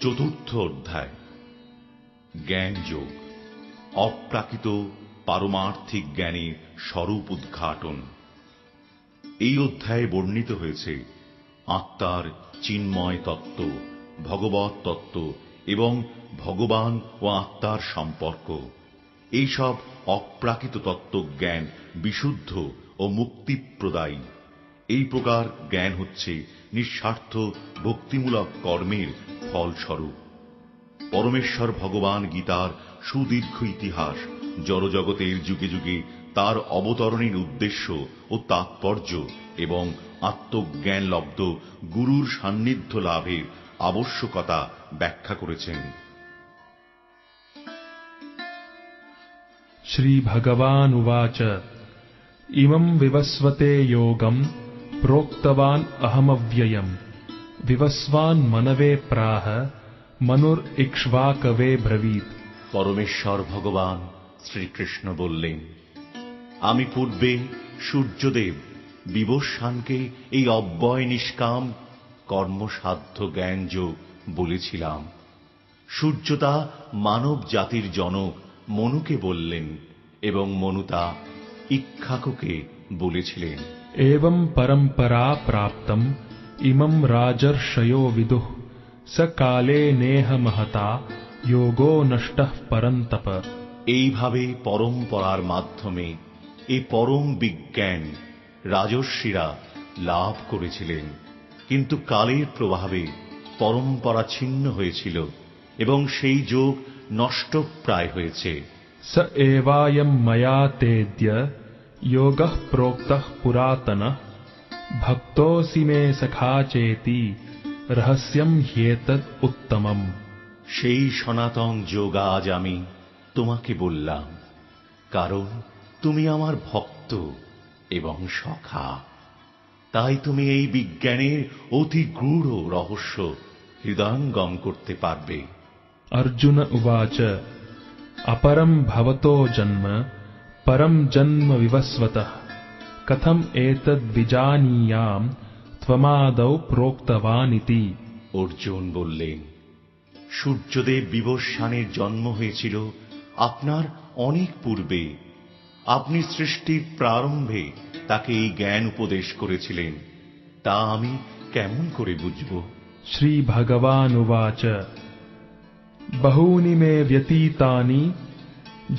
চতুর্থ অধ্যায়। জ্ঞান যোগ অপ্রাকৃত পারমার্থিক জ্ঞানের স্বরূপ উদ্ঘাটন। এই অধ্যায়ে বর্ণিত হয়েছে আত্মার চিন্ময় তত্ত্ব ভগবত তত্ত্ব এবং ভগবান ও আত্মার সম্পর্ক। এইসব অপ্রাকৃত তত্ত্ব জ্ঞান বিশুদ্ধ ও মুক্তিপ্রদায়ী। এই প্রকার জ্ঞান হচ্ছে নিঃস্বার্থ ভক্তিমূলক কর্মের ফলস্বরূপ পরমেশ্বর ভগবান গীতার সুদীর্ঘ ইতিহাস জড়জগতের যুগে যুগে তার অবতরণের উদ্দেশ্য ও তাৎপর্য এবং আত্মজ্ঞানলব্ধ গুরুর সান্নিধ্য লাভের আবশ্যকতা ব্যাখ্যা করেছেন श्रीभगवानुवाच इमं विवस्वते योगम् प्रोक्तवान् अहमव्ययम् विवस्वान् मनवे प्राह मनुरिक्ष्वाकवे ब्रवीत् পরমেশ্বর ভগবান শ্রীকৃষ্ণ বললেন আমি পূর্বে সূর্যদেব বিবস্বানকে এই অব্যয় নিষ্কাম কর্মসাধ্য জ্ঞানযোগ বলেছিলাম সূর্যতা মানব জাতির জনক মনুকে বললেন এবং মনুতা ইক্ষাকুকে বলেছিলেন एवं परम्परा प्राप्तम् इमं राजर्षयो विदुः स काले नेह महता योगो नष्टः परन्तप এইভাবে পরম্পরার মাধ্যমে এ পরম বিজ্ঞান রাজর্ষিরা লাভ করেছিলেন কিন্তু কালের প্রভাবে পরম্পরা ছিন্ন হয়েছিল এবং সেই যোগ নষ্টপ্রায় হয়েছে स एवायं मया तेद्य योगः प्रोक्तः पुरातनः भक्तोऽसि मे सखा चेति रहस्यं ह्येतद् उत्तमम् সেই সনাতন যোগ আজ আমি তোমাকে বললাম কারণ তুমি আমার ভক্ত এবং সখা তাই তুমি এই বিজ্ঞানের অতি গূঢ় রহস্য হৃদয়ঙ্গম করতে পারবে अर्जुन उवाच अपरं भवतो जन्म परं जन्म विवस्वतः कथम् एतद्विजानीयाम् त्वमादौ प्रोक्तवानिति অর্জুন বললেন সূর্যদেব বিবস্বানের জন্ম হয়েছিল আপনার অনেক পূর্বে আপনি সৃষ্টির প্রারম্ভে তাকে এই জ্ঞান উপদেশ করেছিলেন তা আমি কেমন করে বুঝব श्रीभगवानुवाच बहूनि मे व्यतीतानि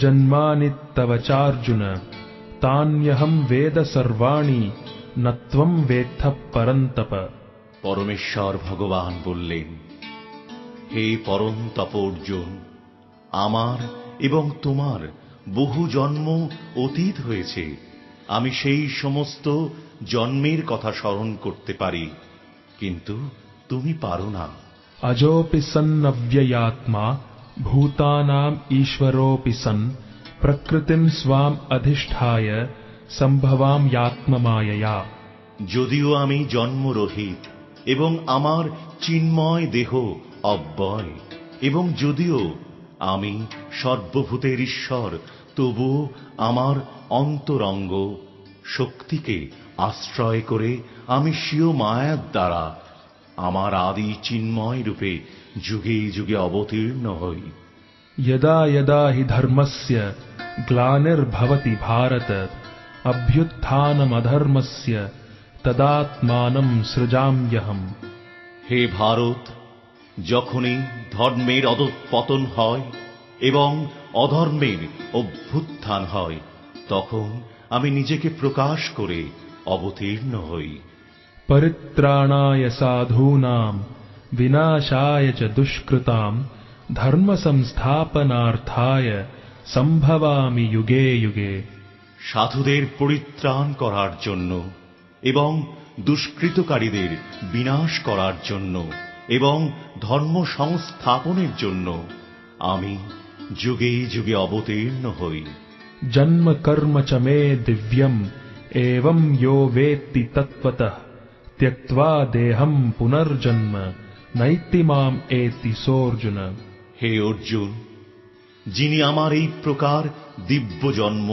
जन्मानि तव चार्जुन तान्यहं वेद सर्वाणि न त्वं वेत्थ परन्तप পরমেশ্বর ভগবান বললেন হে পরম তপর্জুন আমার এবং তোমার বহু জন্ম অতীত হয়েছে আমি সেই সমস্ত জন্মের কথা স্মরণ করতে পারি কিন্তু তুমি পারো না अजोऽपि सन्नव्ययात्मा भूतानाम् ईश्वरोऽपि सन् प्रकृतिम् स्वाम् अधिष्ठाय सम्भवाम्यात्ममायया যদিও আমি জন্মরহিত এবং আমার চিন্ময় দেহ অব্যয় এবং যদিও আমি সর্বভূতের ঈশ্বর তবুও আমার অন্তরঙ্গ শক্তিকে আশ্রয় করে আমি স্বীয় মায়ার দ্বারা আমার আদি চিন্ময় রূপে যুগে যুগে অবতীর্ণ হই यदा यदा हि धर्मस्य ग्लानिर्भवति भारत अभ्युत्थानमधर्मस्य तदात्मानम् सृजाम्यहम् হে ভারত যখনই ধর্মের অধঃপতন হয় এবং অধর্মের অভ্যুত্থান হয় তখন আমি নিজেকে প্রকাশ করে অবতীর্ণ হই परित्राणाय साधूनाम् विनाशाय च दुष्कृताम् धर्मसंस्थापनार्थाय सम्भवामि युगे युगे সাধুদের পরিত্রাণ করার জন্য এবং দুষ্কৃতকারীদের বিনাশ করার জন্য এবং ধর্ম সংস্থাপনের জন্য আমি যুগে যুগে অবতীর্ণ হই जन्म कर्म च मे दिव्यम् एवम् यो वेत्ति तत्त्वतः त्यक्त्वा देहम् पुनर्जन्म नैति माम् एति सोऽर्जुन হে অর্জুন যিনি আমার এই প্রকার দিব্য জন্ম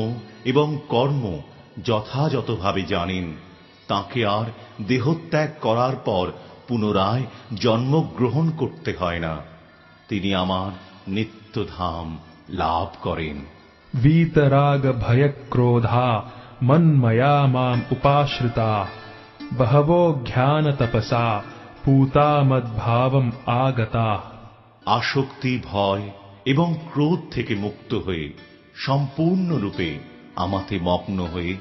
এবং কর্ম যথাযথভাবে জানেন তাকে আর দেহত্যাগ করার পর পুনরায় জন্মগ্রহণ করতে হয় না তিনি আমার নিত্যধাম লাভ করেন वीतराग भयक्रोधा मन्मया माम् उपाश्रिता बहवो ज्ञानतपसा पूता मद्भावम् आगता আসক্তি ভয় এবং ক্রোধ থেকে মুক্ত হয়ে সম্পূর্ণরূপে আমাতে মগ্ন হয়ে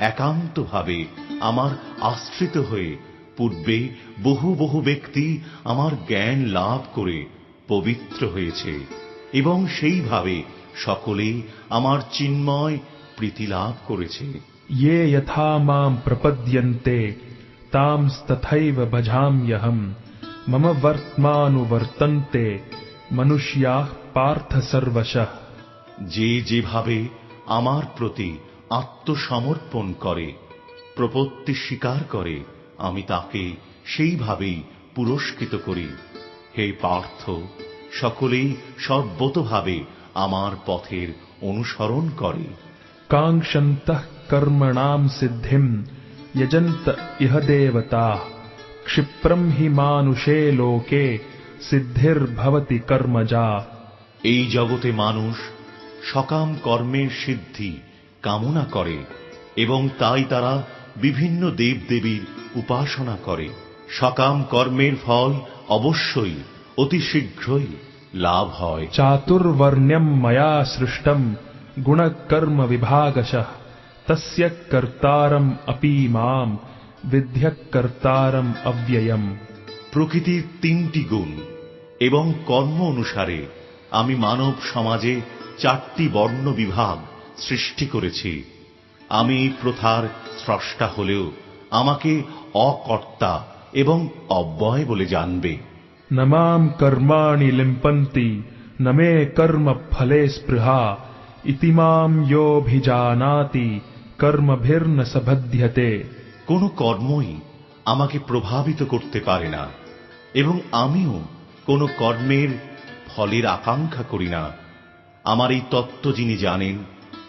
একান্তভাবে আমার আশ্রিত হয়ে পূর্বে বহু বহু ব্যক্তি আমার জ্ঞান লাভ করে পবিত্র হয়েছে এবং সেইভাবে সকলেই আমার চিন্ময় প্রীতি লাভ করেছে ये यथा माम् प्रपद्यन्ते तांस्तथैव भजाम्यहम् मम वर्त्मानुवर्तन्ते मनुष्याः पार्थ सर्वशः যে যেভাবে আমার প্রতি আত্মসমর্পণ করে প্রপত্তি স্বীকার করে আমি তাকে সেইভাবেই পুরস্কৃত করি হে পার্থ সকলেই সর্বতভাবে আমার পথের অনুসরণ করে काङ्क्षन्तः कर्मणाम् सिद्धिम् यजन्त इह देवताः क्षिप्रम् हि मानुषे लोके सिद्धिर्भवति कर्मजा এই জগতে মানুষ সকাম কর্মের সিদ্ধি কামনা করে এবং তাই তারা বিভিন্ন দেবদেবীর উপাসনা করে সকাম কর্মের ফল অবশ্যই অতি শীঘ্রই লাভ হয় चातुर्वर्ण्यम् मया सृष्टम् गुणकर्म विभागशः তস্য কর্তারম অপি মাম বিদ্যকর্তারম অব্যয়ম প্রকৃতির তিনটি গুণ এবং কর্ম অনুসারে আমি মানব সমাজে চারটি বর্ণ বিভাগ সৃষ্টি করেছি। আমি প্রথার স্রষ্টা হলেও আমাকে অকর্তা এবং অব্যয় বলে জানবে। নমাম কর্মাণি লিম্পন্তি নমে কর্ম ফলে স্পৃহা ইতিমাম যোভিজানাতি কর্মভির্ন সবধ্যতে কোন কর্মই আমাকে প্রভাবিত করতে পারে না এবং আমিও কোন কর্মের ফলের আকাঙ্ক্ষা করি না। আমার এই তত্ত্ব যিনি জানেন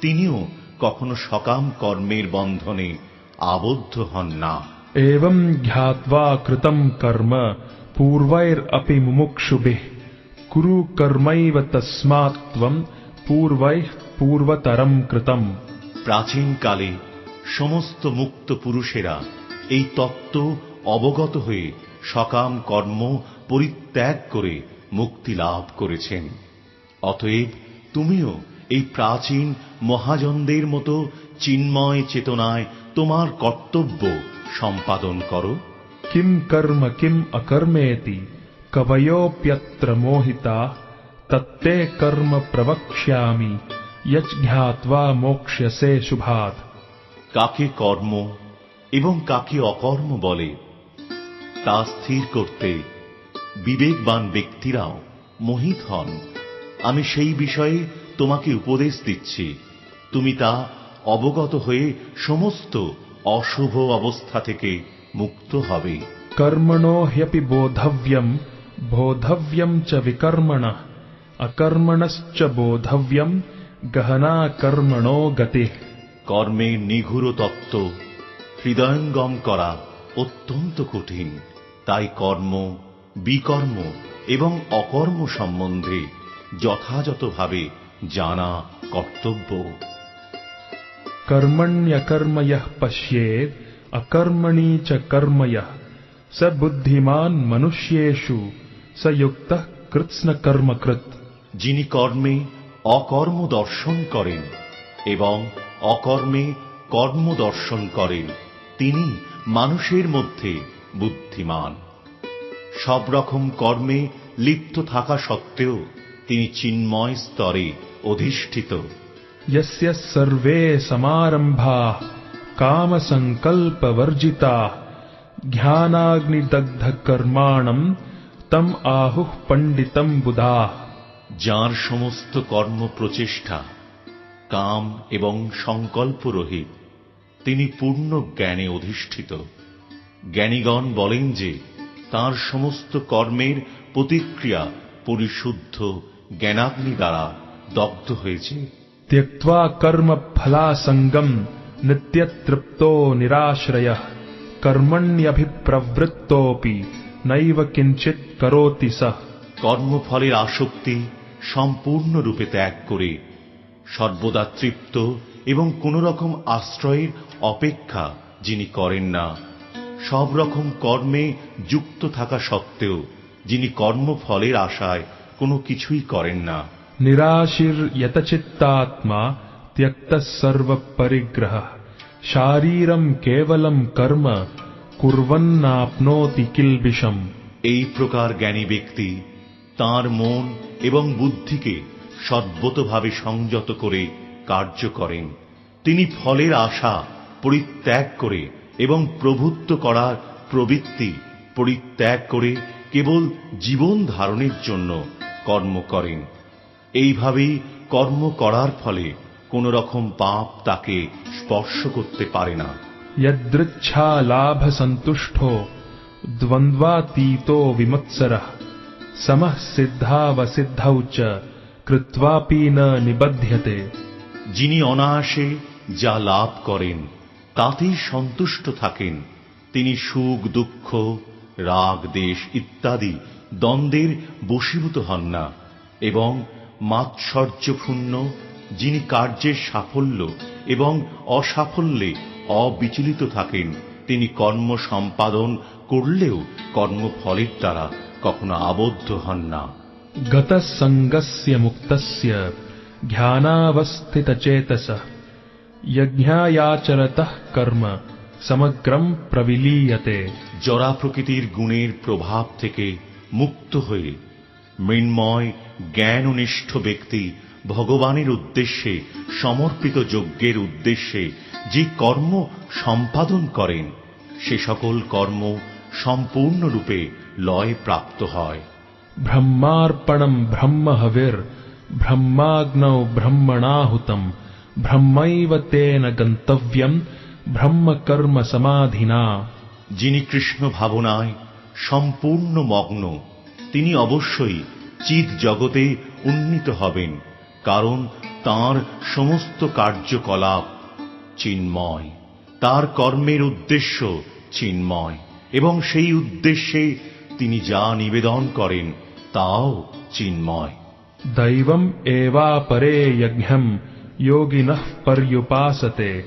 তিনিও কখনো সকাম কর্মের বন্ধনে আবদ্ধ হন না। এবং ধ্যাত্বা কৃতম কর্ম পূর্বের অপি মুমুক্ষুবে। কুরু কর্মৈব তস্মাত্ত্বম পূর্বৈ পূর্বতরম কৃতম। প্রাচীনকালে সমস্ত মুক্ত পুরুষেরা এই তত্ত্ব অবগত হয়ে সকাম কর্ম পরিত্যাগ করে মুক্তি লাভ করেছেন। অতএব তুমিও এই প্রাচীন মহাজনদের মতো চিন্ময় চেতনায় তোমার কর্তব্য সম্পাদন করো। কিম কর্ম কিম অকর্মেতি, কবয়োপ্যত্র মোহিতা, তত্তে কর্ম প্রবক্ষ্যামি যজ্ঞাত্বা মোক্ষ্যসে শুভাত কাকে কর্ম এবং কাকে অকর্ম বলে তা স্থির করতে বিবেকবান ব্যক্তিরাও মোহিত হন। আমি সেই বিষয়ে তোমাকে উপদেশ দিচ্ছি। তুমি তা অবগত হয়ে সমস্ত অশুভ অবস্থা থেকে মুক্ত হবে। কর্মণো হ্যপি বোধব্যম বোধব্যম চ বিকর্মণ। অকর্মণশ্চ বোধব্যম গহনা কর্মণো গতি। কর্মে নিঘুর তত্ত্ব হৃদয়ঙ্গম করা অত্যন্ত কঠিন। তাই কর্ম বিকর্ম এবং অকর্ম সম্বন্ধে যথাযথভাবে জানা কর্তব্য। কর্মণ্যকর্ময় পশ্যে অকর্মণি চ কর্ময়। বুদ্ধিমান মনুষ্যেষু সযুক্ত কৃৎস্ন কর্মকৃত যিনি কর্মে অকর্ম দর্শন করেন এবং অকর্মে কর্ম দর্শন করেন তিনি মানুষের মধ্যে বুদ্ধিমান সব রকম কর্মে লিপ্ত থাকা সত্ত্বেও তিনি চিন্ময় স্তরে অধিষ্ঠিত यस्य सर्वे समारम्भाः कामसङ्कल्पवर्जिताः ज्ञानाग्निदग्धकर्माणम् तम् आहुः पण्डितम् बुधाः যাঁর সমস্ত কর্ম প্রচেষ্টা কাম এবং সংকল্প রহিত তিনি পূর্ণ জ্ঞানে অধিষ্ঠিত। জ্ঞানীগণ বলেন যে তার সমস্ত কর্মের প্রতিক্রিয়া পরিশুদ্ধ জ্ঞানাগ্নি দ্বারা দগ্ধ হয়েছে। ত্যক্তা কর্ম ফলাসঙ্গম নিত্যতৃপ্ত নিরাশ্রয় কর্মণ্যভিপ্রবৃত্তি নৈব কিঞ্চিত করোতি সহ কর্মফলের আসক্তি সম্পূর্ণরূপে ত্যাগ করে সর্বদা তৃপ্ত এবং কোনরকম আশ্রয়ের অপেক্ষা যিনি করেন না সব রকম কর্মে যুক্ত থাকা সত্ত্বেও যিনি কর্মফলের আশায় কোনো কিছুই করেন না। নিরাশির ইয়তচিত্তাত্মা ত্যক্ত সর্বপরিগ্রহ। শারীরম কেবলম কর্ম কুর্বন্নাপ্নোতি কিলবিষম। এই প্রকার জ্ঞানী ব্যক্তি তাঁর মন এবং বুদ্ধিকে সদ্বতভাবে সংযত করে কার্য করেন। তিনি ফলের আশা পরিত্যাগ করে এবং প্রভুত্ব করার প্রবৃত্তি পরিত্যাগ করে কেবল জীবন ধারণের জন্য কর্ম করেন। এইভাবেই কর্ম করার ফলে কোন রকম পাপ তাকে স্পর্শ করতে পারে না। লাভ সন্তুষ্ট দ্বন্দ্বাতীত বিমৎসরা। समः সিদ্ধাবসিদ্ধৌ চ কৃত্বাপি ন নিবধ্যতে যিনি অনায়াসে যা লাভ করেন, তাতেই সন্তুষ্ট থাকেন। তিনি সুখ, দুঃখ, রাগ, দেশ ইত্যাদি দ্বন্দ্বের বশীভূত হন না এবং মাৎসর্যপূর্ণ, যিনি কার্যের সাফল্য এবং অসাফল্যে অবিচলিত থাকেন, তিনি কর্ম সম্পাদন করলেও কর্মফলের দ্বারা কখনো আবদ্ধ হন না। গতসঙ্গস্য মুক্তস্য ধ্যানাবস্থিতচেতসঃ যজ্ঞায়াচরতঃ কর্ম সমগ্রম প্রবিলীয়তে জরা প্রকৃতির গুণের প্রভাব থেকে মুক্ত হয়ে মৃন্ময় জ্ঞাননিষ্ঠ ব্যক্তি ভগবানের উদ্দেশ্যে সমর্পিত যজ্ঞের উদ্দেশ্যে যে কর্ম সম্পাদন করেন সে সকল কর্ম সম্পূর্ণরূপে লয় প্রাপ্ত হয়। ব্রহ্মার্পণম ব্রহ্ম হবির ব্রহ্মাগ্নৌ ব্রহ্মণাহুতম ব্রহ্মৈব তেন গন্তব্যম ব্রহ্মকর্ম সমাধিনা। যিনি কৃষ্ণ ভাবনায় সম্পূর্ণ মগ্ন তিনি অবশ্যই চিৎ জগতে উন্নীত হবেন কারণ তার সমস্ত কার্যকলাপ চিন্ময়। তার কর্মের উদ্দেশ্য চিন্ময় এবং সেই উদ্দেশ্যে তিনি যা নিবেদন করেন তাও চিন্ময়। দৈবম এবা পরে যজ্ঞম যোগিন পর্যুপাসতে।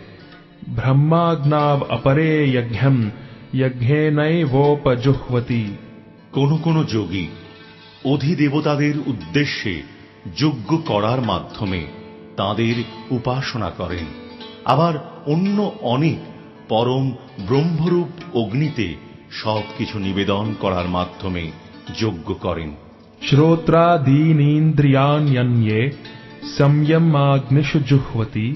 ব্রহ্মাগ্নাব অপরে যজ্ঞম যজ্ঞেনৈবোপজুহ্বতি। কোন কোন যোগী অধিদেবতাদের উদ্দেশ্যে যজ্ঞ করার মাধ্যমে তাদের উপাসনা করেন। আবার অন্য অনেক পরম ব্রহ্মরূপ অগ্নিতে সবকিছু নিবেদন করার মাধ্যমে যোগ্য করেন। শ্রোত্রাদীনীন্দ্রিয়াণ্যন্যে সংযমাগ্নিষু জুহ্বতি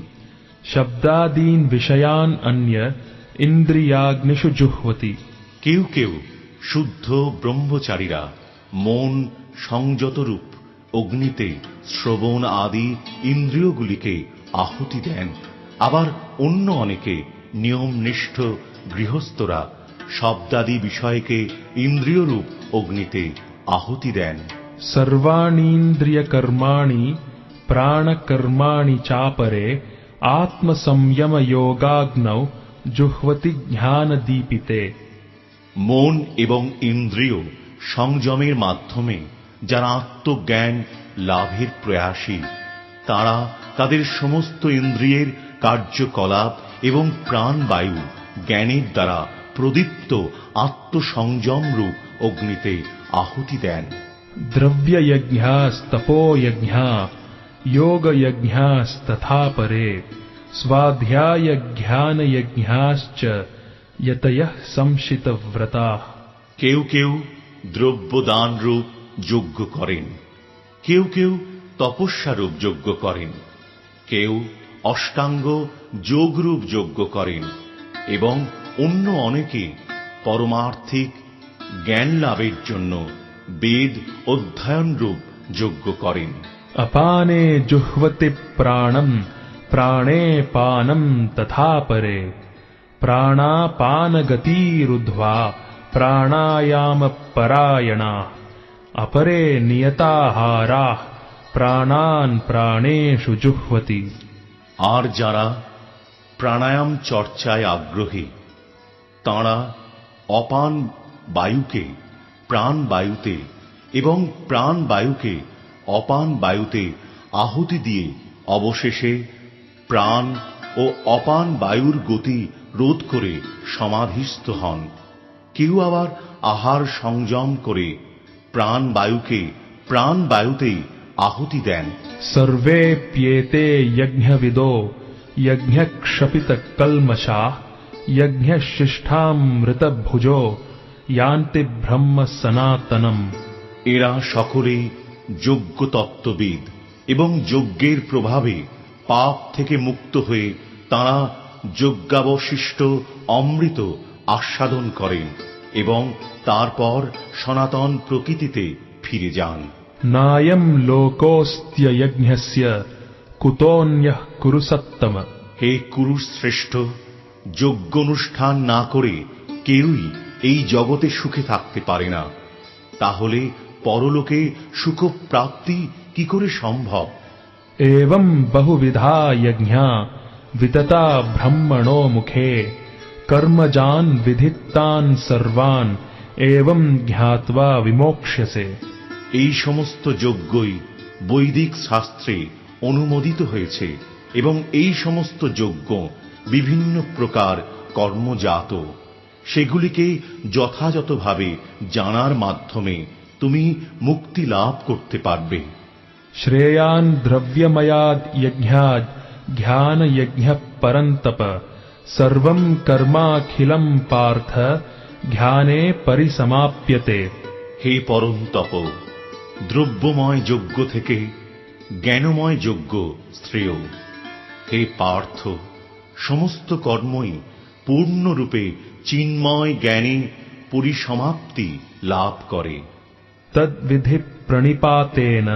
শব্দাদীন বিষয়ান অন্য ইন্দ্রিয়াগ্নিষু জুহ্বতি। কেউ কেউ শুদ্ধ ব্রহ্মচারীরা মন সংযতরূপ অগ্নিতে শ্রবণ আদি ইন্দ্রিয়গুলিকে আহুতি দেন। আবার অন্য অনেকে নিয়মনিষ্ঠ গৃহস্থরা শব্দাদি বিষয়কে ইন্দ্রিয়রূপ অগ্নিতে আহুতি দেন। সর্বাণীন্দ্রিয় কর্মাণি প্রাণকর্মাণি চাপরে আত্মসংযম যোগাগ্নৌ জুহ্বতি জ্ঞান দীপিতে মন এবং ইন্দ্রিয় সংযমের মাধ্যমে যারা আত্মজ্ঞান লাভের প্রয়াসী তারা তাদের সমস্ত ইন্দ্রিয়ের কার্যকলাপ এবং প্রাণবায়ু জ্ঞানের দ্বারা প্রদীপ্ত আত্মসংযম রূপ অগ্নিতে আহুতি দেন। দ্রব্যয়জ্ঞস্তপোয়জ্ঞ পরে স্বাধ্যায়জ্ঞানয়জ্ঞাশ্চ যতয় সংশিতব্রতা। কেউ কেউ দ্রব্যদান রূপ যজ্ঞ করেন। কেউ কেউ তপস্যারূপ যজ্ঞ করেন। কেউ অষ্টাঙ্গ যোগরূপ যজ্ঞ করেন এবং অন্য অনেকে পরমার্থিক জ্ঞান লাভের জন্য বেদ অধ্যয়ন রূপ যজ্ঞ করেন अपाने जुह्वति प्राणम् प्राणे पानम् तथा परे प्राणापानगतिरुद्ध्वा प्राणायामपरायणा अपरे नियताहाराः प्राणान् प्राणेषु जुह्वति আর যারা প্রাণায়াম চর্চায় আগ্রহী তাঁরা অপান বায়ুকে, প্রাণ বায়ুতে এবং প্রাণ বায়ুকে অপান বায়ুতে আহুতি দিয়ে অবশেষে প্রাণ ও অপান বায়ুর গতি রোধ করে সমাধিস্থ হন। কেউ আবার আহার সংযম করে প্রাণ বায়ুকে প্রাণ বায়ুতেই আহুতি দেন। সর্বে প্যেতে যজ্ঞবিদো যজ্ঞক্ষপিত কলমশাহ যজ্ঞশিষ্ঠামৃতভুজ ইয়ান্তি ব্রহ্ম सनातनम। এরা সকলেই যোগ্য তত্ত্ববিদ এবং যজ্ঞের প্রভাবে পাপ থেকে মুক্ত হয়ে তাঁরা যজ্ঞাবশিষ্ট অমৃত আস্বাদন করেন এবং তারপর সনাতন প্রকৃতিতে ফিরে যান। নায়ম লোকস্ত্যজ্ঞস্য কুতোন্যঃ কুরুসত্তম। হে কুরুশ্রেষ্ঠ যজ্ঞ অনুষ্ঠান না করে কেউই এই জগতে সুখে থাকতে পারে না। তাহলে পরলোকে সুখপ্রাপ্তি কি করে সম্ভব? এবং বহুবিধা যজ্ঞা বিততা ব্রহ্মণ মুখে কর্মজান বিধিত্তান সর্বান এবং জ্ঞাতা বিমোক্ষসে এই সমস্ত যজ্ঞই বৈদিক শাস্ত্রে অনুমোদিত হয়েছে এবং এই সমস্ত যজ্ঞ বিভিন্ন প্রকার কর্মজাত সেগুলিকে যথাযথভাবে জানার মাধ্যমে তুমি মুক্তি লাভ করতে পারবে श्रेयान् द्रव्यमयाद् यज्ञाद् ज्ञानयज्ञः परन्तप सर्वम् कर्माखिलम् पार्थ জ্ঞানে পরিসমাপ্যতে হে পরম তপ দ্রব্যময় যজ্ঞ থেকে জ্ঞানময় যজ্ঞ শ্রেয় হে পার্থ সমস্ত কর্মই পূর্ণরূপে চিন্ময় জ্ঞানে পরিসমাপ্তি লাভ করে। তদ্বিধি প্রণিপাতেন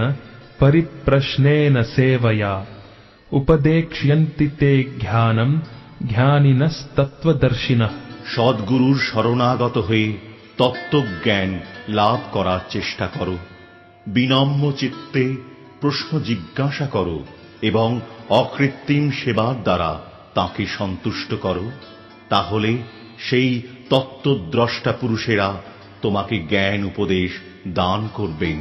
পরিপ্রশ্নেন সেবয়া উপদেক্ষ্যন্তি তে জ্ঞানম জ্ঞানিনস্তত্ত্বদর্শিনঃ। সদ্গুরুর শরণাগত হয়ে তত্ত্বজ্ঞান লাভ করার চেষ্টা করো। বিনম্র চিত্তে প্রশ্ন জিজ্ঞাসা করো এবং অকৃত্রিম সেবার দ্বারা তাকে সন্তুষ্ট করো তাহলে সেই তত্ত্বদ্রষ্টা পুরুষেরা তোমাকে জ্ঞান উপদেশ দান করবেন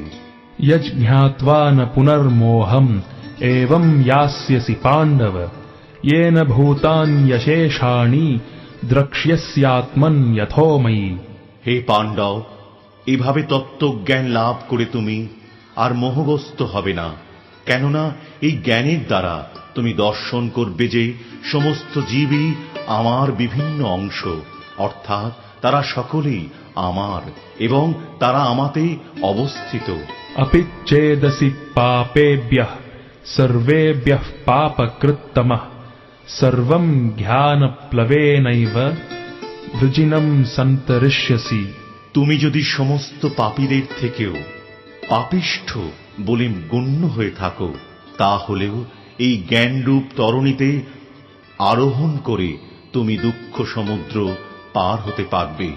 यज्ञात्वा न पुनर्मोहम् एवम् यास्यसि पाण्डव येन भूतान्यशेषाणि द्रक्ष्यस्यात्मन् यथोमयि হে পাণ্ডব এভাবে তত্ত্বজ্ঞান লাভ করে তুমি আর মোহগ্রস্ত হবে না কেননা এই জ্ঞানের দ্বারা তুমি দর্শন করবে যে সমস্ত জীবই আমার বিভিন্ন অংশ অর্থাৎ তারা সকলেই আমার এবং তারা আমাতে অবস্থিত। অপিচ্ছেদসি পাপেভ্য সর্বেভ্য পাপকৃত্তম সর্বম সন্তরিষ্যসি। তুমি যদি সমস্ত পাপীদের থেকেও পাপিষ্ঠ বলে গণ্য হয়ে থাকো তা হলেও এই জ্ঞানরূপ তরণীতে আরোহণ করে তুমি দুঃখ সমুদ্র পার হতে পারবে।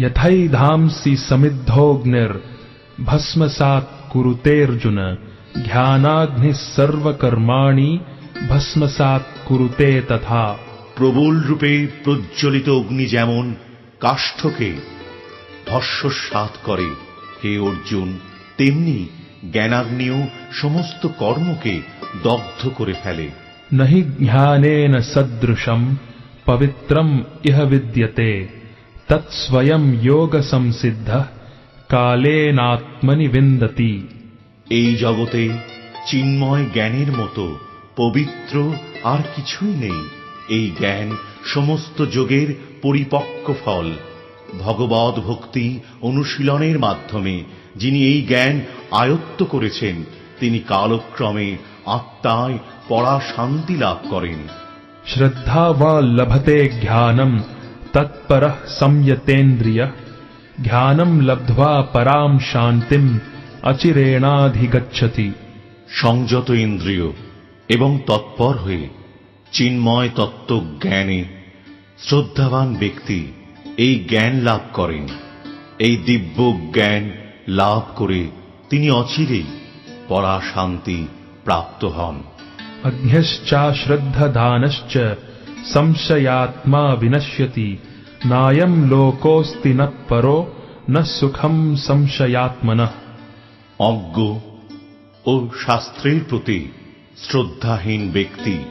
যথাই ধামসি সমিদ্ধগ্নির ভস্মসাত কুরুতের্জুন ধ্যানাগ্নি সর্বকর্মাণি ভস্মসাত কুরুতে তথা প্রবল রূপে প্রজ্বলিত অগ্নি যেমন কাষ্ঠকে ভস্মসাত করে হে অর্জুন তেমনি জ্ঞানাগ্নিও সমস্ত কর্মকে দগ্ধ করে ফেলে। নহি জ্ঞানেন সদৃশম পবিত্রম ইহ বিদ্যতে তৎস্বয়ং যোগ সংসিদ্ধ কালে নাত্মনি বিন্দতি। এই জগতে চিন্ময় জ্ঞানের মতো পবিত্র আর কিছুই নেই। এই জ্ঞান সমস্ত যোগের পরিপক্ক ফল। ভগবত ভক্তি অনুশীলনের মাধ্যমে যিনি এই জ্ঞান আয়ত্ত করেছেন। তিনি কালক্রমে আত্মায় পরাশান্তি লাভ করেন। শ্রদ্ধা বা লভতে জ্ঞানম তৎপর সংযতেন্দ্রিয়। জ্ঞানম লব্ধা পরাম শান্তিম অচিরেণাধিগচ্ছতি। সংযত ইন্দ্রিয় এবং তৎপর হয়ে চিন্ময় তত্ত্ব জ্ঞানে শ্রদ্ধাবান ব্যক্তি এই জ্ঞান লাভ করেন। এই দিব্য জ্ঞান লাভ করে তিনি অচিরেই পরা শান্তি প্রাপ্ত হন। অজ্ঞশ্চা শ্রদ্ধাদানশ্চ সংশয়াত্মা বিনশ্যতি নায়ম লোকোস্তি ন পরো ন সুখম সংশয়াত্মন। অজ্ঞ ও শাস্ত্রের প্রতি শ্রদ্ধাহীন ব্যক্তি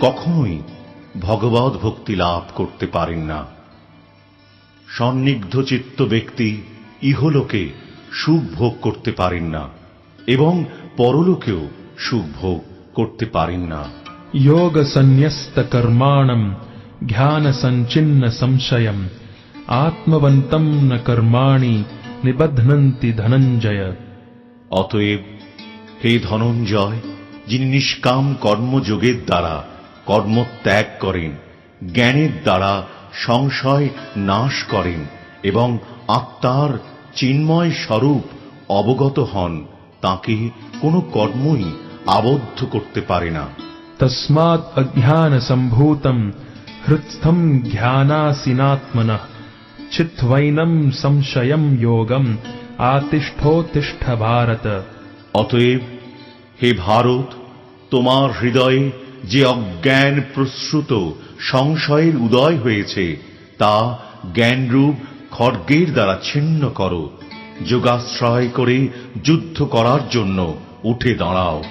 কখনোই ভগবত ভক্তি লাভ করতে পারেন না। সন্নিগ্ধ চিত্ত ব্যক্তি ইহলোকে সুখ ভোগ করতে পারেন না এবং পরলোকেও সুখ ভোগ করতে পারেন না। যোগ সন্ন্যস্ত কর্মাণম ধ্যান সঞ্চিন্ন সংশয়ম আত্মবন্তম কর্মাণি নিবধনন্তি ধনঞ্জয়। অতএব হে ধনঞ্জয় যিনি নিষ্কাম কর্মযোগের দ্বারা কর্ম ত্যাগ করেন জ্ঞানের দ্বারা সংশয় নাশ করেন এবং আত্মার চিন্ময় স্বরূপ অবগত হন তাকে কোনো কর্মই আবদ্ধ করতে পারে না। তসমাৎ অজ্ঞান সম্ভূতম হৃৎস্থম জ্ঞানাসীনাত্মন চিত্বৈনম সংশয়ম যোগম আতিষ্ঠোতিষ্ঠ ভারত। অতএব হে ভারত তোমার হৃদয়ে যে অজ্ঞান প্রসূত সংশয়ের উদয় হয়েছে তা জ্ঞানরূপ খড়গের দ্বারা ছিন্ন করো। যোগাশ্রয় করে যুদ্ধ করার জন্য উঠে দাঁড়াও।